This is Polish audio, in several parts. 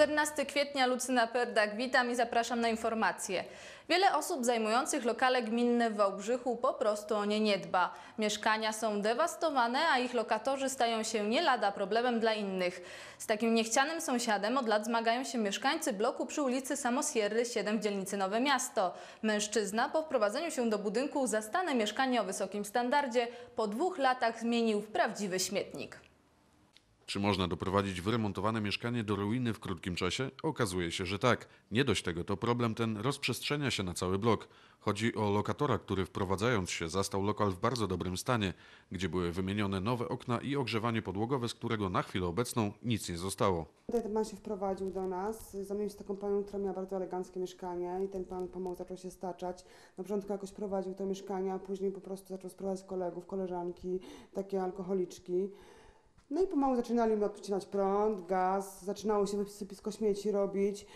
14 kwietnia, Lucyna Perdak, witam i zapraszam na informacje. Wiele osób zajmujących lokale gminne w Wałbrzychu po prostu o nie nie dba. Mieszkania są dewastowane, a ich lokatorzy stają się nie lada problemem dla innych. Z takim niechcianym sąsiadem od lat zmagają się mieszkańcy bloku przy ulicy Samosierry 7 w dzielnicy Nowe Miasto. Mężczyzna po wprowadzeniu się do budynku zastane mieszkanie o wysokim standardzie po dwóch latach zmienił w prawdziwy śmietnik. Czy można doprowadzić wyremontowane mieszkanie do ruiny w krótkim czasie? Okazuje się, że tak. Nie dość tego, to problem ten rozprzestrzenia się na cały blok. Chodzi o lokatora, który wprowadzając się zastał lokal w bardzo dobrym stanie, gdzie były wymienione nowe okna i ogrzewanie podłogowe, z którego na chwilę obecną nic nie zostało. Ten pan się wprowadził do nas, zamienił się taką panią, która miała bardzo eleganckie mieszkanie i ten pan pomału zaczął się staczać. Na początku jakoś prowadził to mieszkanie, a później po prostu zaczął sprowadzać kolegów, koleżanki, takie alkoholiczki. No i pomału zaczynali mi odcinać prąd, gaz, zaczynało się wysypisko śmieci robić.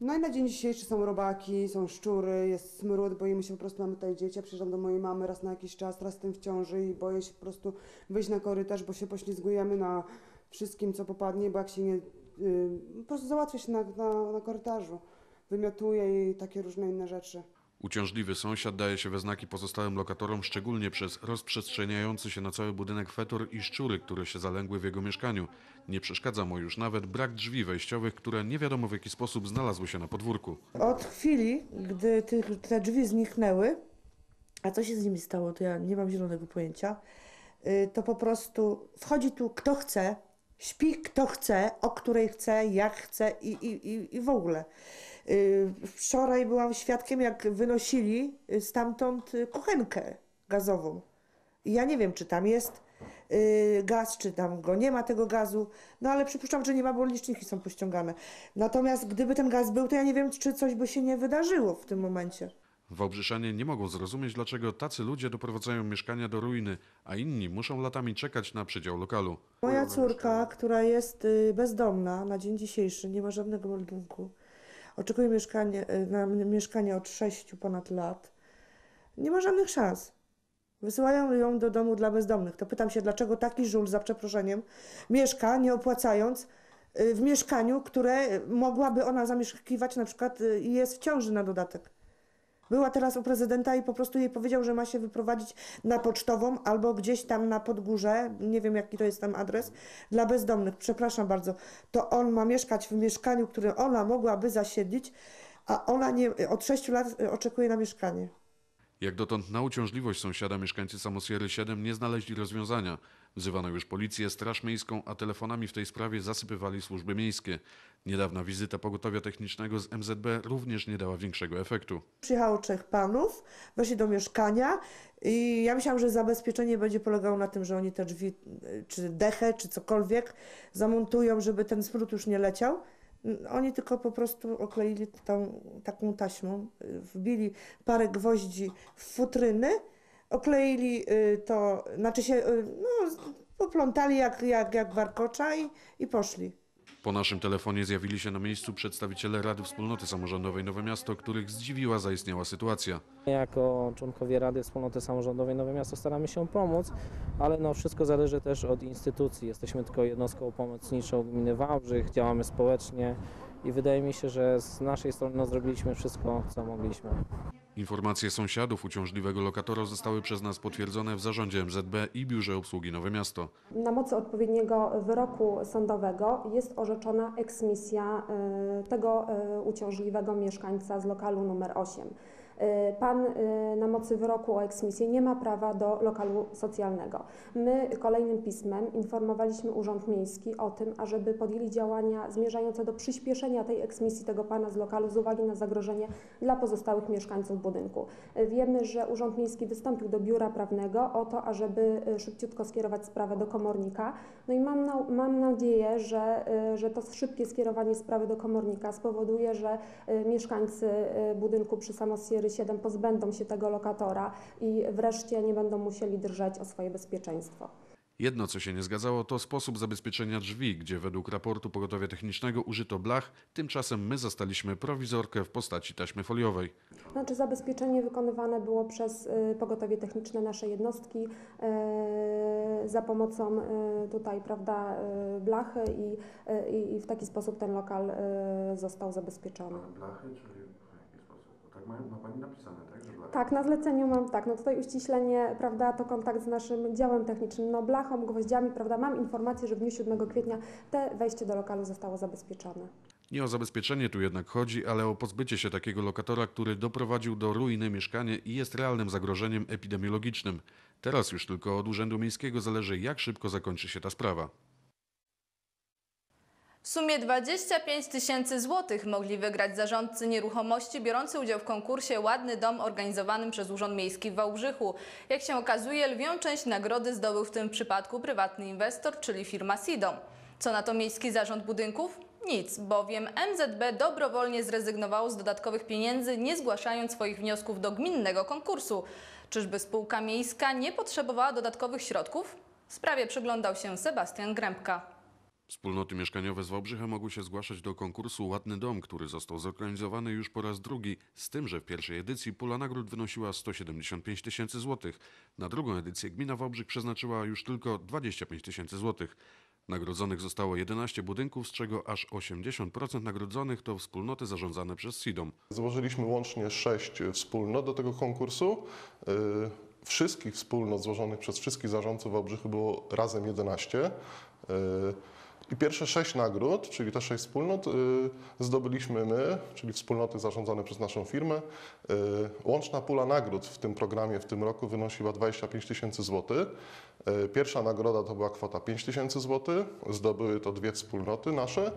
No i na dzień dzisiejszy są robaki, są szczury, jest smród, boimy się po prostu, mamy tutaj dzieci, ja przyjeżdżam do mojej mamy raz na jakiś czas, raz jestem w ciąży i boję się po prostu wyjść na korytarz, bo się poślizgujemy na wszystkim, co popadnie, bo jak się nie, y, po prostu załatwia się na, na, na korytarzu, wymiotuje i takie różne inne rzeczy. Uciążliwy sąsiad daje się we znaki pozostałym lokatorom, szczególnie przez rozprzestrzeniający się na cały budynek fetor i szczury, które się zalęgły w jego mieszkaniu. Nie przeszkadza mu już nawet brak drzwi wejściowych, które nie wiadomo w jaki sposób znalazły się na podwórku. Od chwili, gdy te drzwi zniknęły, a co się z nimi stało, to ja nie mam zielonego pojęcia, y, to po prostu wchodzi tu kto chce, śpi kto chce, o której chce, jak chce i, i, i, i w ogóle. Y, Wczoraj byłam świadkiem, jak wynosili y, stamtąd y, kuchenkę gazową. I Ja nie wiem, czy tam jest gaz, czy tam go nie ma tego gazu, no ale przypuszczam, że nie ma, bo liczniki są pościągane. Natomiast gdyby ten gaz był, to ja nie wiem, czy coś by się nie wydarzyło w tym momencie. Wałbrzyszanie nie mogą zrozumieć, dlaczego tacy ludzie doprowadzają mieszkania do ruiny, a inni muszą latami czekać na przydział lokalu. Moja córka, która jest bezdomna na dzień dzisiejszy, nie ma żadnego meldunku, oczekuje mieszkanie, y, na mieszkanie od 6 ponad lat, nie ma żadnych szans. Wysyłają ją do domu dla bezdomnych. To pytam się, dlaczego taki żul, za przeproszeniem, mieszka, nie opłacając, y, w mieszkaniu, które mogłaby ona zamieszkiwać na przykład y, i jest w ciąży na dodatek. Była teraz u prezydenta i po prostu jej powiedział, że ma się wyprowadzić na pocztową albo gdzieś tam na podgórze, nie wiem jaki to jest tam adres, dla bezdomnych. Przepraszam bardzo. To on ma mieszkać w mieszkaniu, które ona mogłaby zasiedlić, a ona nie, od 6 lat y, oczekuje na mieszkanie. Jak dotąd na uciążliwość sąsiada mieszkańcy Samosiery 7 nie znaleźli rozwiązania. Wzywano już policję, straż miejską, a telefonami w tej sprawie zasypywali służby miejskie. Niedawna wizyta pogotowia technicznego z MZB również nie dała większego efektu. Przyjechało trzech panów, weszli do mieszkania i ja myślałam, że zabezpieczenie będzie polegało na tym, że oni te drzwi, czy dechę, czy cokolwiek zamontują, żeby ten smród już nie leciał. Oni tylko po prostu okleili tą taką taśmą, y, wbili parę gwoździ w futryny, okleili y, to, znaczy się, y, no, poplątali jak, jak, jak warkocza i, i poszli. Po naszym telefonie zjawili się na miejscu przedstawiciele Rady Wspólnoty Samorządowej Nowe Miasto, których zdziwiła zaistniała sytuacja. Jako członkowie Rady Wspólnoty Samorządowej Nowe Miasto staramy się pomóc, ale no wszystko zależy też od instytucji. Jesteśmy tylko jednostką pomocniczą gminy Wałbrzych, działamy społecznie i wydaje mi się, że z naszej strony no, zrobiliśmy wszystko, co mogliśmy. Informacje sąsiadów uciążliwego lokatora zostały przez nas potwierdzone w zarządzie MZB i Biurze Obsługi Nowe Miasto. Na mocy odpowiedniego wyroku sądowego jest orzeczona eksmisja y, tego y, uciążliwego mieszkańca z lokalu numer 8. Y, Pan y, na mocy wyroku o eksmisję nie ma prawa do lokalu socjalnego. My kolejnym pismem informowaliśmy Urząd Miejski o tym, ażeby podjęli działania zmierzające do przyspieszenia tej eksmisji tego pana z lokalu z uwagi na zagrożenie dla pozostałych mieszkańców budynku. Y, Wiemy, że Urząd Miejski wystąpił do biura prawnego o to, ażeby szybciutko skierować sprawę do komornika. No i mam, na, mam nadzieję, że, że to szybkie skierowanie sprawy do komornika spowoduje, że mieszkańcy budynku przy Samosiery 7 pozbędą się tego lokatora i wreszcie nie będą musieli drżeć o swoje bezpieczeństwo. Jedno, co się nie zgadzało, to sposób zabezpieczenia drzwi, gdzie według raportu pogotowia technicznego użyto blach, tymczasem my zastaliśmy prowizorkę w postaci taśmy foliowej. Znaczy zabezpieczenie wykonywane było przez y, pogotowie techniczne naszej jednostki y, za pomocą y, tutaj, prawda, y, blachy i, y, i, w taki sposób ten lokal y, został zabezpieczony. Blachy, czyli Tak ma Pani napisane, tak? Że. Tak, na zleceniu mam tak, no tutaj uściślenie, prawda, to kontakt z naszym działem technicznym, no blachą, gwoździami, prawda, mam informację, że w dniu 7 kwietnia te wejście do lokalu zostało zabezpieczone. Nie o zabezpieczenie tu jednak chodzi, ale o pozbycie się takiego lokatora, który doprowadził do ruiny mieszkanie i jest realnym zagrożeniem epidemiologicznym. Teraz już tylko od Urzędu Miejskiego zależy, jak szybko zakończy się ta sprawa. W sumie 25 tysięcy złotych mogli wygrać zarządcy nieruchomości biorący udział w konkursie Ładny Dom organizowanym przez Urząd Miejski w Wałbrzychu. Jak się okazuje, lwią część nagrody zdobył w tym przypadku prywatny inwestor, czyli firma Sidom. Co na to Miejski Zarząd Budynków? Nic, bowiem MZB dobrowolnie zrezygnowało z dodatkowych pieniędzy, nie zgłaszając swoich wniosków do gminnego konkursu. Czyżby spółka miejska nie potrzebowała dodatkowych środków? W sprawie przyglądał się Sebastian Grębka. Wspólnoty mieszkaniowe z Wałbrzycha mogły się zgłaszać do konkursu Ładny Dom, który został zorganizowany już po raz drugi, z tym, że w pierwszej edycji pula nagród wynosiła 175 tysięcy złotych. Na drugą edycję gmina Wałbrzych przeznaczyła już tylko 25 tysięcy złotych. Nagrodzonych zostało 11 budynków, z czego aż 80% nagrodzonych to wspólnoty zarządzane przez SIDOM. Złożyliśmy łącznie sześć wspólnot do tego konkursu. Y, Wszystkich wspólnot złożonych przez wszystkich zarządców Wałbrzychu było razem 11. I pierwsze sześć nagród, czyli te sześć wspólnot, y, zdobyliśmy my, czyli wspólnoty zarządzane przez naszą firmę. Y, Łączna pula nagród w tym programie w tym roku wynosiła 25 tysięcy złotych. Y, Pierwsza nagroda to była kwota 5 tysięcy złotych. Zdobyły to dwie wspólnoty nasze,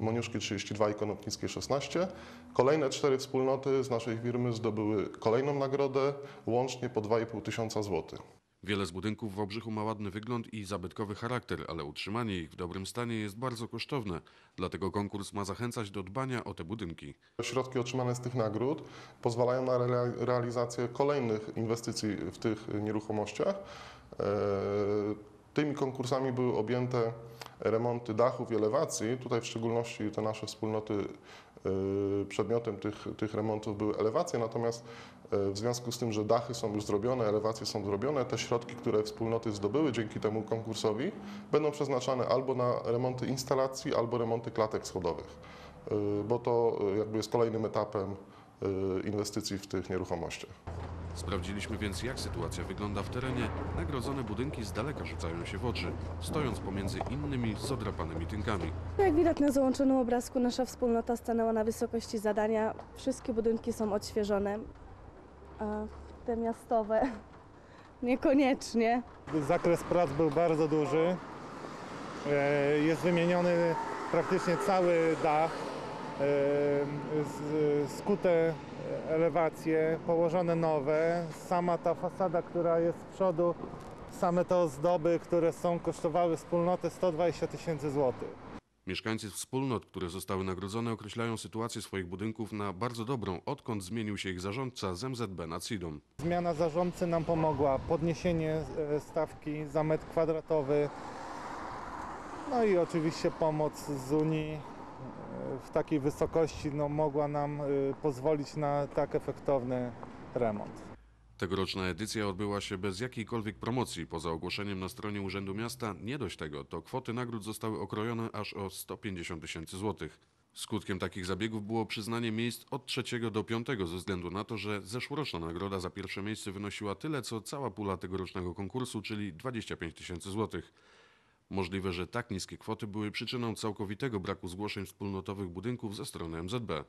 Moniuszki 32 i Konopnickie 16. Kolejne cztery wspólnoty z naszej firmy zdobyły kolejną nagrodę, łącznie po 2,5 tysiąca złotych. Wiele z budynków w Wałbrzychu ma ładny wygląd i zabytkowy charakter, ale utrzymanie ich w dobrym stanie jest bardzo kosztowne. Dlatego konkurs ma zachęcać do dbania o te budynki. Środki otrzymane z tych nagród pozwalają na rea- realizację kolejnych inwestycji w tych nieruchomościach. E, Tymi konkursami były objęte remonty dachów i elewacji. Tutaj w szczególności te nasze wspólnoty przedmiotem tych, tych remontów były elewacje, natomiast e, w związku z tym, że dachy są już zrobione, elewacje są zrobione, te środki, które wspólnoty zdobyły dzięki temu konkursowi, będą przeznaczane albo na remonty instalacji, albo remonty klatek schodowych, e, bo to jakby jest kolejnym etapem inwestycji w tych nieruchomościach. Sprawdziliśmy więc, jak sytuacja wygląda w terenie. Nagrodzone budynki z daleka rzucają się w oczy, stojąc pomiędzy innymi z odrapanymi tynkami. Jak widać na załączonym obrazku, nasza wspólnota stanęła na wysokości zadania. Wszystkie budynki są odświeżone, a te miastowe niekoniecznie. Zakres prac był bardzo duży. E, Jest wymieniony praktycznie cały dach, skute elewacje, położone nowe. Sama ta fasada, która jest z przodu, same te ozdoby, które są kosztowały wspólnotę 120 tysięcy złotych. Mieszkańcy wspólnot, które zostały nagrodzone, określają sytuację swoich budynków na bardzo dobrą, odkąd zmienił się ich zarządca z MZB na CIDOM. Zmiana zarządcy nam pomogła, podniesienie e, stawki za metr kwadratowy, no i oczywiście pomoc z Unii w takiej wysokości no, mogła nam e, pozwolić na tak efektowny remont. Tegoroczna edycja odbyła się bez jakiejkolwiek promocji. Poza ogłoszeniem na stronie Urzędu Miasta, nie dość tego, to kwoty nagród zostały okrojone aż o 150 tysięcy złotych. Skutkiem takich zabiegów było przyznanie miejsc od trzeciego do piątego ze względu na to, że zeszłoroczna nagroda za pierwsze miejsce wynosiła tyle, co cała pula tegorocznego konkursu, czyli 25 tysięcy złotych. Możliwe, że tak niskie kwoty były przyczyną całkowitego braku zgłoszeń wspólnotowych budynków ze strony MZB.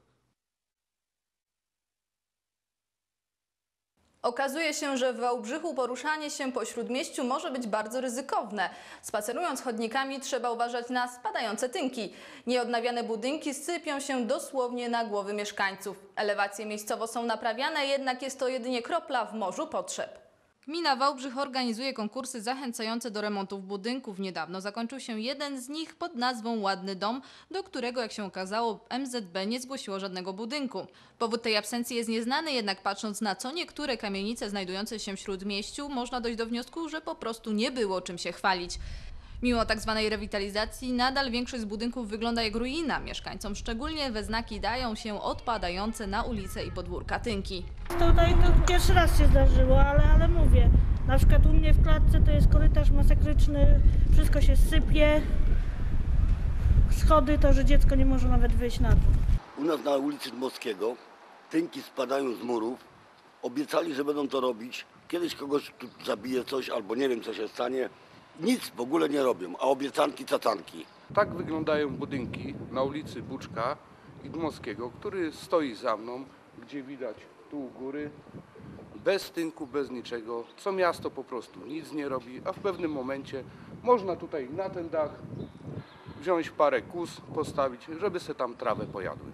Okazuje się, że w Wałbrzychu poruszanie się po śródmieściu może być bardzo ryzykowne. Spacerując chodnikami trzeba uważać na spadające tynki. Nieodnawiane budynki sypią się dosłownie na głowy mieszkańców. Elewacje miejscowo są naprawiane, jednak jest to jedynie kropla w morzu potrzeb. Gmina Wałbrzych organizuje konkursy zachęcające do remontów budynków. Niedawno zakończył się jeden z nich pod nazwą Ładny Dom, do którego, jak się okazało, MZB nie zgłosiło żadnego budynku. Powód tej absencji jest nieznany, jednak patrząc na co niektóre kamienice znajdujące się w śródmieściu, można dojść do wniosku, że po prostu nie było czym się chwalić. Mimo tak zwanej rewitalizacji, nadal większość z budynków wygląda jak ruina. Mieszkańcom szczególnie we znaki dają się odpadające na ulice i podwórka tynki. Tutaj to pierwszy raz się zdarzyło, ale, ale mówię, na przykład u mnie w klatce to jest korytarz masakryczny, wszystko się sypie, schody to, że dziecko nie może nawet wyjść na dół. U nas na ulicy Dmowskiego tynki spadają z murów. Obiecali, że będą to robić. Kiedyś kogoś tu zabije coś albo nie wiem co się stanie. Nic w ogóle nie robią, a obiecanki cacanki. Tak wyglądają budynki na ulicy Buczka i Dmowskiego, który stoi za mną, gdzie widać tu u góry, bez tynku, bez niczego, co miasto po prostu nic nie robi, a w pewnym momencie można tutaj na ten dach wziąć parę kus, postawić, żeby se tam trawę pojadły.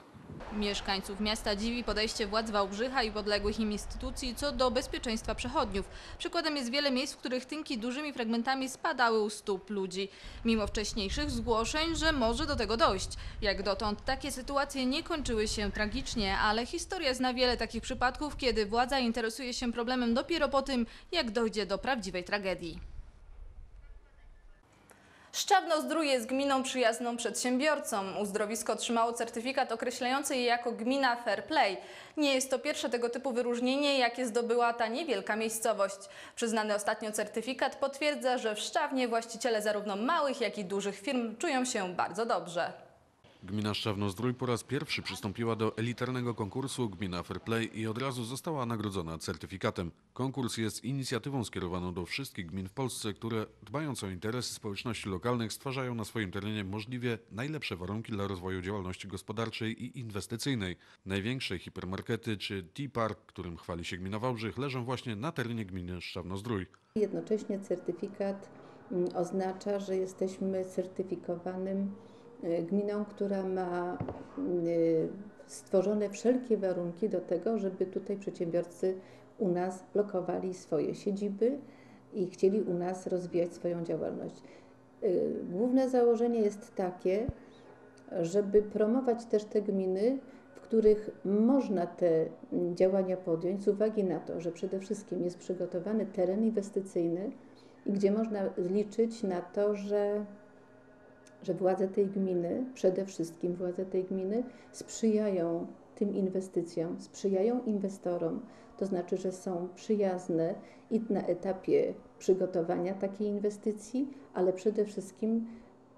Mieszkańców miasta dziwi podejście władz Wałbrzycha i podległych im instytucji co do bezpieczeństwa przechodniów. Przykładem jest wiele miejsc, w których tynki dużymi fragmentami spadały u stóp ludzi. Mimo wcześniejszych zgłoszeń, że może do tego dojść. Jak dotąd takie sytuacje nie kończyły się tragicznie, ale historia zna wiele takich przypadków, kiedy władza interesuje się problemem dopiero po tym, jak dojdzie do prawdziwej tragedii. Szczawno-Zdrój jest gminą przyjazną przedsiębiorcom. Uzdrowisko otrzymało certyfikat określający je jako gmina Fair Play. Nie jest to pierwsze tego typu wyróżnienie, jakie zdobyła ta niewielka miejscowość. Przyznany ostatnio certyfikat potwierdza, że w Szczawnie właściciele zarówno małych, jak i dużych firm czują się bardzo dobrze. Gmina Szczawno-Zdrój po raz pierwszy przystąpiła do elitarnego konkursu Gmina Fair Play i od razu została nagrodzona certyfikatem. Konkurs jest inicjatywą skierowaną do wszystkich gmin w Polsce, które dbając o interesy społeczności lokalnych stwarzają na swoim terenie możliwie najlepsze warunki dla rozwoju działalności gospodarczej i inwestycyjnej. Największe hipermarkety czy T-Park, którym chwali się gmina Wałbrzych, leżą właśnie na terenie gminy Szczawno-Zdrój. Jednocześnie certyfikat mm, oznacza, że jesteśmy certyfikowanym gminą, która ma y, stworzone wszelkie warunki do tego, żeby tutaj przedsiębiorcy u nas lokowali swoje siedziby i chcieli u nas rozwijać swoją działalność. Y, Główne założenie jest takie, żeby promować też te gminy, w których można te działania podjąć z uwagi na to, że przede wszystkim jest przygotowany teren inwestycyjny i gdzie można liczyć na to, że, że władze tej gminy, przede wszystkim władze tej gminy sprzyjają tym inwestycjom, sprzyjają inwestorom, to znaczy, że są przyjazne i na etapie przygotowania takiej inwestycji, ale przede wszystkim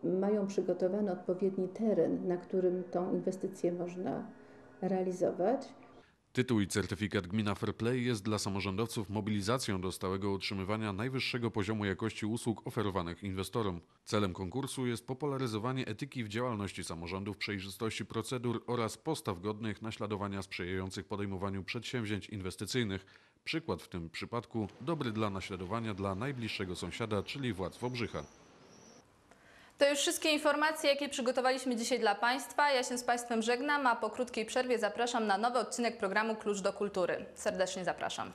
mają przygotowany odpowiedni teren, na którym tą inwestycję można realizować. Tytuł i certyfikat Gmina Fair Play jest dla samorządowców mobilizacją do stałego utrzymywania najwyższego poziomu jakości usług oferowanych inwestorom. Celem konkursu jest popularyzowanie etyki w działalności samorządów, przejrzystości procedur oraz postaw godnych naśladowania sprzyjających podejmowaniu przedsięwzięć inwestycyjnych. Przykład w tym przypadku dobry dla naśladowania dla najbliższego sąsiada, czyli władz Wałbrzycha. To już wszystkie informacje, jakie przygotowaliśmy dzisiaj dla Państwa. Ja się z Państwem żegnam, a po krótkiej przerwie zapraszam na nowy odcinek programu Klucz do Kultury. Serdecznie zapraszam.